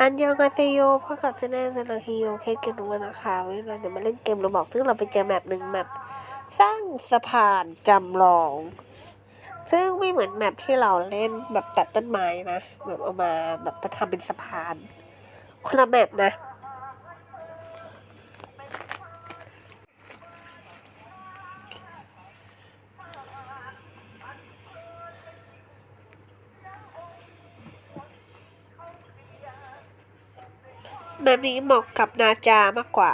อันยองกาเซโยพ่อกับเซเนเซนฮิโยเคสเกนุวันนะคะวันนี้เราจะมาเล่นเกมเราบอกซึ่งเราไปเจอแมปหนึ่งแมปสร้างสะพานจำลอง ซึ่งไม่เหมือนแมปที่เราเล่นแบบตัดต้นไม้นะแบบเอามาแบบมาทำเป็นสะพาน คนละแมปนะ แบบนี้เหมาะกับนาจามากกว่า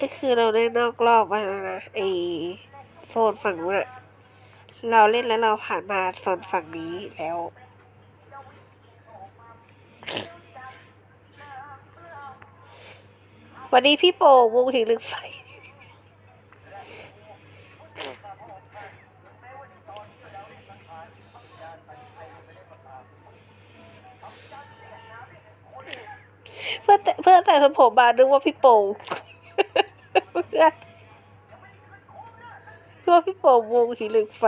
นี่คือเราได้นอกรอบไปแล้วนะไอโซนฝั่งนู้นอะเราเล่นแล้วเราผ่านมาโซนฝั่งนี้แล้ว วันนี้พี่โปวงถึงลึกไฟเพื่อแต่เพื่อแต่ผมมานึกว่าพี่โป่ง ว่าพี่ปอบวงหิเหล็กไฟ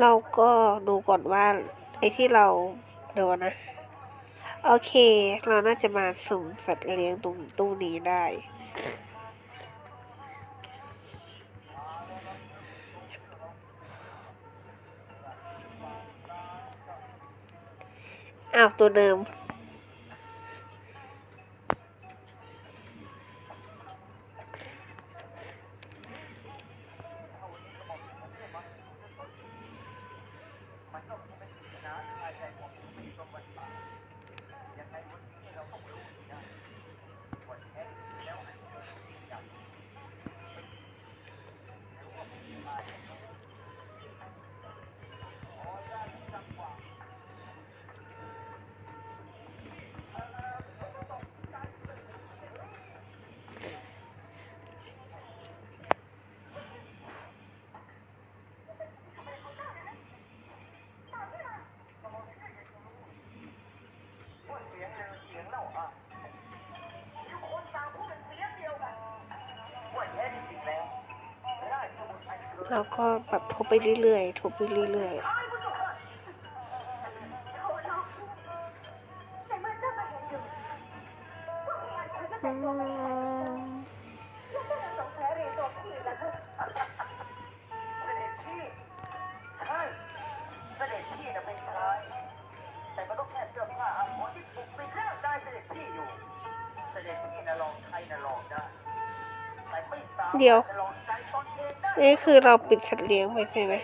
เราก็ดูก่อนว่าไอ้ที่เราเดี๋ยวนะ โอเค เราน่าจะมาสุ่มสัตว์เลี้ยงตรงตู้นี้ได้ อ้าว ตัวเดิม เราก็แบบทุบไปเรื่อยๆทุบไปเรื่อยในเมื่อเจ้าก็เห็นอยู่ว่าพี่อันเชิญก็ๆแต่งตัวเป็นชายกับเจ้าอืมแล้วเจ้าจะสงสัยเรียนตัวพี่แล้วเถอะเสด็จพี่ใช่เสด็จพี่น่ะเป็นชายแต่มันก็แค่เสื้อผ้าอาภรณ์ที่ปกปิดร่างกายเสด็จพี่อยู่ เสด็จพี่น่ะลองใครน่ะลองได้ เดี๋ยว นี่คือเราปิดสัตว์เลี้ยงไปใช่ไหม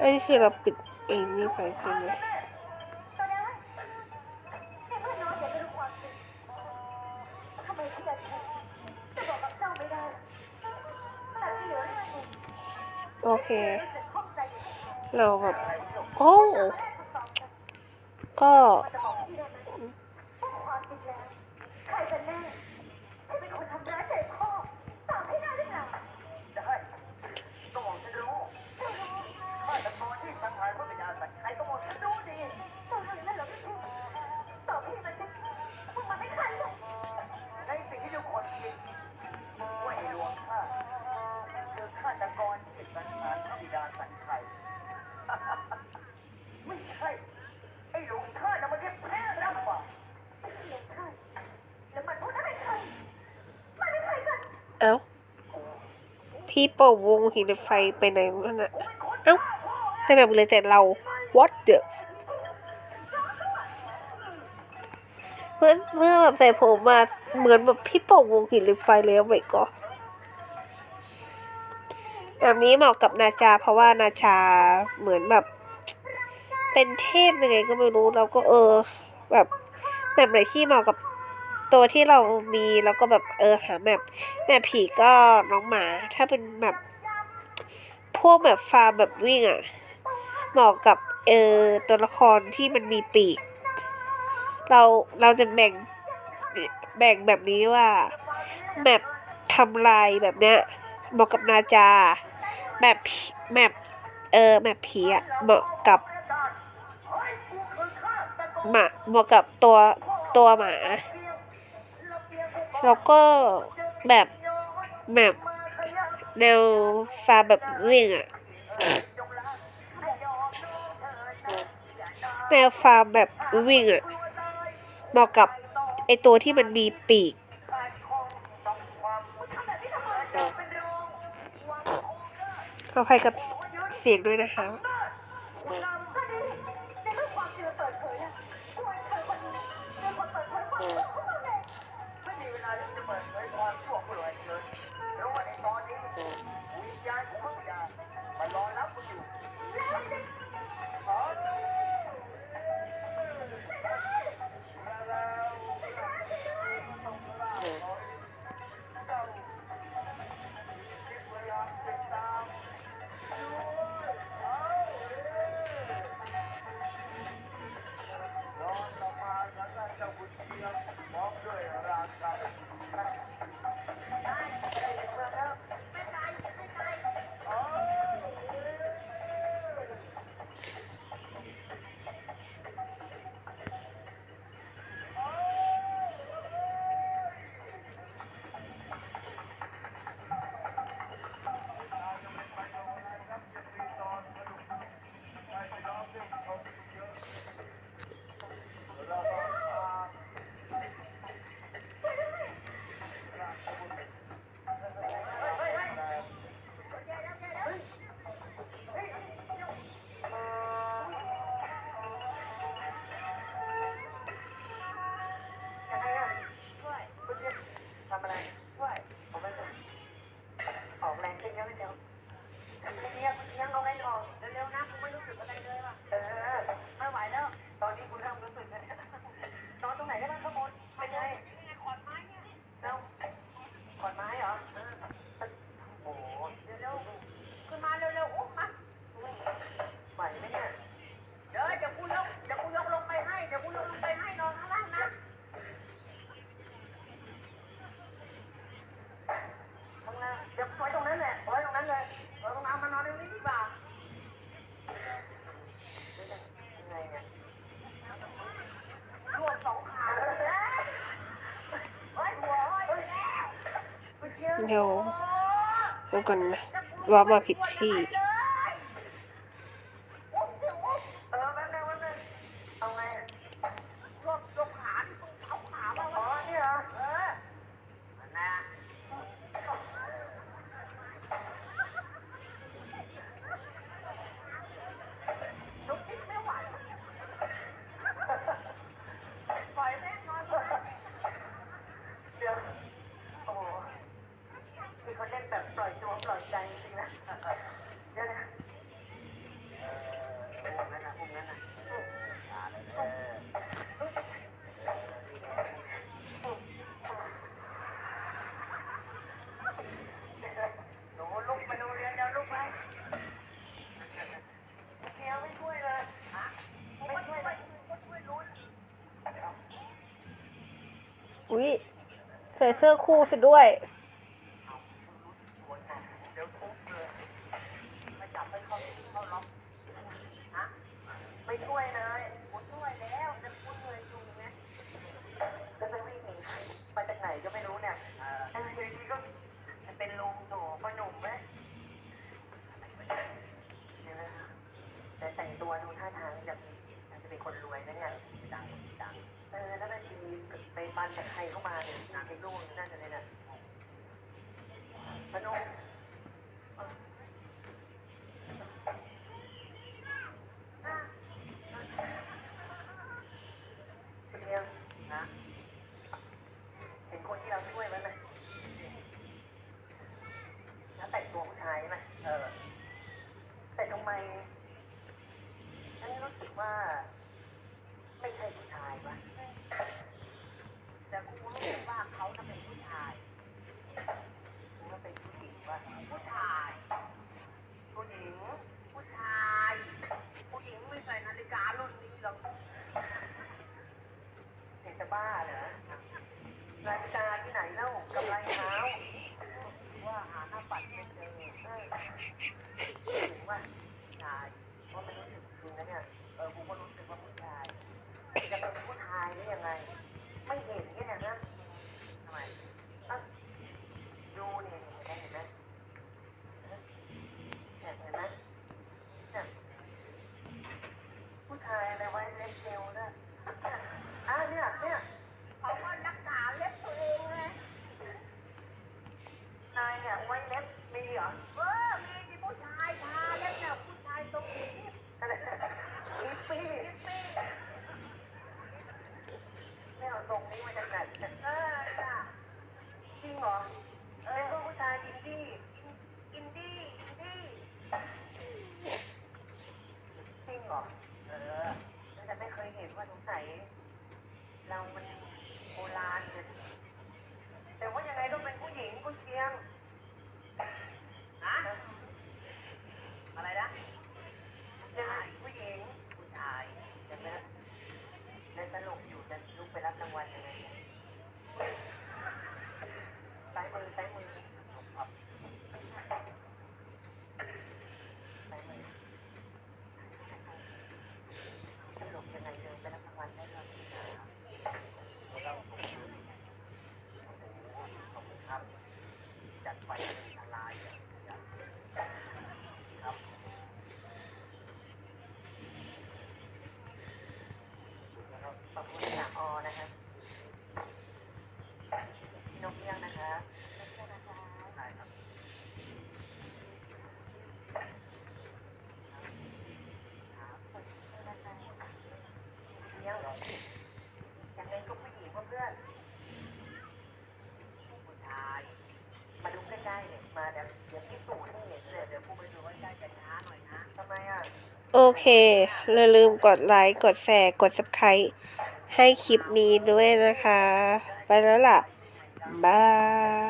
อันนี้คือเราปิดเองนี่ไปใช่ไหมโอเค เราแบบ โอ้ ก็ เอ้า พี่โป่งวงหินไฟไปไหนนั่นน่ะ เอ้าในแบบเลยแต่เรา what the เมื่อเมื่อแบบใส่ผมมาเหมือนแบบพี่โป่งวงหินไฟแล้วไปก่อนแบบนี้เหมาะกับนาจา เพราะว่านาจาเหมือนแบบ เป็นเทพยังไงก็ไม่รู้เราก็เออ แบบแบบไหนที่เหมาะกับ ตัวที่เรามีแล้วก็แบบเออหาแบบแมปผีก็น้องหมา ถ้าเป็นแบบพวกแบบฟาร์มแบบวิ่งอะ่ะเหมาะกับเออตัวละครที่มันมีปีก เราเราจะแบ่งแบ่งแบบนี้ว่าแมปทำลายแบบเนี้ยเหมาะกับนาจาแมปแมปเออแมปผีอะ่ะเหมาะกับหมาเหมาะกับตัวตัวหมา แล้วก็แบบแบบแนวฟาแบบวิ่งอะแนวฟาแบบวิ่งอะเหมาะกับไอตัวที่มันมีปีก ขออภัยกับเสียงด้วยนะคะเออ เดี๋ยวดูกันนะว่ามาผิดทีุ่้ยใส่เสื้อคู่ซะด้วย ไม่ช่วยนะ จากใครเข้ามาเนี่ยนามเป็นลูกน่าจะเลยนะพนุคนเดียวนะเห็นคนที่เราช่วยไหมไหมแล้วแต่งตัวผู้ชายไหมเออ แต่ทำไมฉันรู้สึกว่า อยากเล่นกับผู้หญิงเพื่อนผู้ชาย มาดูใกล้ๆเลยมาเดี๋ยวเดี๋ยวพิสูให้เห็นเลยเดี๋ยวพูไปดูว่าได้จะช้าหน่อยนะทำไมอะ โอเคอย่าลืมกดไลค์ กดแชร์ กด subscribe ให้คลิปนี้ด้วยนะคะ ไปแล้วล่ะ บาย